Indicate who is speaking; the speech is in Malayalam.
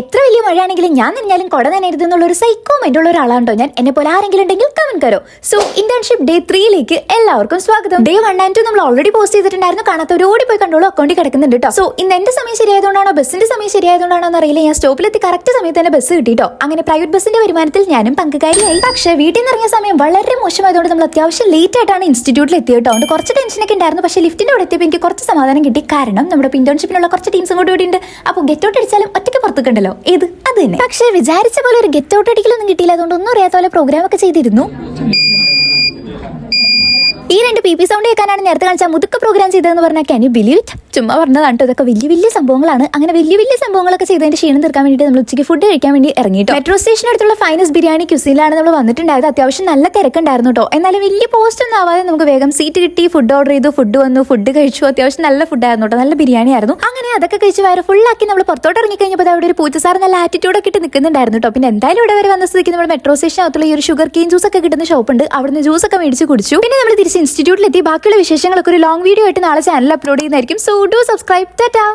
Speaker 1: എത്ര വലിയ മഴയാണെങ്കിലും ഞാൻ നനഞ്ഞാലും കുട നനയരുത് എന്നുള്ള ഒരു സൈക്കോ മൈൻഡ് മൈൻഡുള്ള ഒരാളാണ്ടോ ഞാൻ. എന്നെ പോലെ ആരെങ്കിലും ഉണ്ടെങ്കിൽ കമന്റ് കരോ. സോ ഇന്റേൺഷിപ്പ് ഡേ ത്രീയിലേക്ക് എല്ലാവർക്കും സ്വാഗതം. ഡേ വൺ ആൻഡ് ടു നമ്മൾ ഓൾറെഡി പോസ്റ്റ് ചെയ്തിട്ടുണ്ടായിരുന്നു. കാണാത്തവർ ഓടി പോയി കണ്ടോളൂ അക്കൗണ്ടിൽ കിടക്കുന്നുണ്ട് കേട്ടോ സോ ഇന്ന് എന്റെ സമയം ശരിയായതുകൊണ്ടാണോ? ബസ്സിന്റെ സമയം ശരിയായതുകൊണ്ടാണോ അറിയില്ല ഞാൻ സ്റ്റോപ്പിലെത്തി കറക്റ്റ് സമയത്ത് തന്നെ ബസ് കിട്ടിട്ടോ. അങ്ങനെ പ്രൈവറ്റ് ബസ്സിന്റെ വരുമാനത്തിൽ ഞാനും പങ്കുകാരിയായി. പക്ഷേ വീട്ടിൽ നിന്ന് ഇറങ്ങിയ സമയം വളരെ മോശമായതുകൊണ്ട് നമ്മൾ അത്യാവശ്യം ലേറ്റ് ആയിട്ടാണ് ഇൻസ്റ്റിറ്റ്യൂട്ടിൽ എത്തിയത് കേട്ടോ അതുകൊണ്ട് കുറച്ച് ടെൻഷനൊക്കെ ഉണ്ടായിരുന്നു. പക്ഷേ ലിഫ്റ്റിന്റെ അവിടെ എത്തിയപ്പോൾ എനിക്ക് കുറച്ച് സമാധാനം കിട്ടി. കാരണം നമ്മുടെ ഇന്റേൺഷിപ്പിനുള്ള കുറച്ച് ടീംസും കൂടി ഉണ്ട്. അപ്പോൾ ഗെറ്റ് ഔട്ട് അടിച്ചാലും ഒറ്റയ്ക്ക് പുറത്തേക്കുണ്ടല്ലോ ഏത്? അത് തന്നെ. പക്ഷേ വിചാരിച്ച പോലെ ഒരു ഗെറ്റ് ഔട്ട് അടിക്കലൊന്നും കിട്ടിയില്ല. അതുകൊണ്ട് ഒന്നും അറിയാത്ത പോലെ പ്രോഗ്രാം ഒക്കെ ചെയ്തിരുന്നു. ഈ രണ്ട് പി പി സൗണ്ട് കേൾക്കാനാണ് നേരത്തെ കാണിച്ച മുതുക്ക പ്രോഗ്രാം ചെയ്തതെന്ന് പറഞ്ഞാൽ ക്യാൻ യു ബിലീവ് ഇറ്റ് ചുമ്മാ പറഞ്ഞതാണ് ഇതൊക്കെ വലിയ വലിയ സംഭവങ്ങളാണ്. അങ്ങനെ വലിയ വലിയ സംഭവങ്ങളൊക്കെ ചെയ്തതിന്റെ ക്ഷീണം തീർക്കാൻ വേണ്ടി നമ്മൾ ഉച്ചയ്ക്ക് ഫുഡ് കഴിക്കാൻ വേണ്ടി ഇറങ്ങിയിട്ട്. മെട്രോ സ്റ്റേഷൻ അടുത്തുള്ള ഫൈനസ് ബിരിയാണി ക്യുസിലാണ് നമ്മൾ വന്നിട്ടുണ്ടായത്. അത്യാവശ്യം നല്ല തിരക്കുണ്ടായിരുന്നു കേട്ടോ. എന്നാലും വലിയ പോസ്റ്റ് ഒന്നും ആവാതെ നമുക്ക് വേഗം സീറ്റ് കിട്ടി ഫുഡ് ഓർഡർ ചെയ്തു ഫുഡ് വന്നു ഫുഡ് കഴിച്ചു. അത്യാവശ്യം നല്ല ഫുഡ് ആയിരുന്നു കേട്ടോ. നല്ല ബിരിയാണി ആയിരുന്നു. അങ്ങനെ അതൊക്കെ കഴിച്ച് വയറ് ഫുള്ളാക്കി നമ്മൾ പുറത്തോട്ട് ഇറങ്ങി കഴിഞ്ഞപ്പോൾ അവിടെ ഒരു പൂച്ചസാർ നല്ല ആറ്റിറ്റ്യൂഡൊക്കെ ഇട്ട് നിൽക്കുന്നുണ്ടായിരുന്നു കേട്ടോ പിന്നെ എന്തായാലും ഇവിടെ വരെ വന്ന സ്ഥിതിക്ക് നമ്മൾ മെട്രോ സ്റ്റേഷനകത്തുള്ള ഈ ഒരു ഷുഗർ കെയിൻ ജ്യൂസ് ഒക്കെ കിട്ടുന്ന ഷോപ്പ് ഉണ്ട്. അവിടുന്ന് ജ്യൂസ് ഒക്കെ മേടിച്ച് കുടിച്ചു. പിന്നെ നമ്മൾ തിരിച്ച് ഇൻസ്റ്റിറ്റ്യൂട്ടിലെത്തി ബാക്കിയുള്ള വിശേഷങ്ങളൊക്കെ ഒരു ലോങ് വീഡിയോ ആയിട്ട് നാളെ ചാനൽ അപ്ലോഡ് ചെയ്യുന്നതായിരിക്കും. So do subscribe tata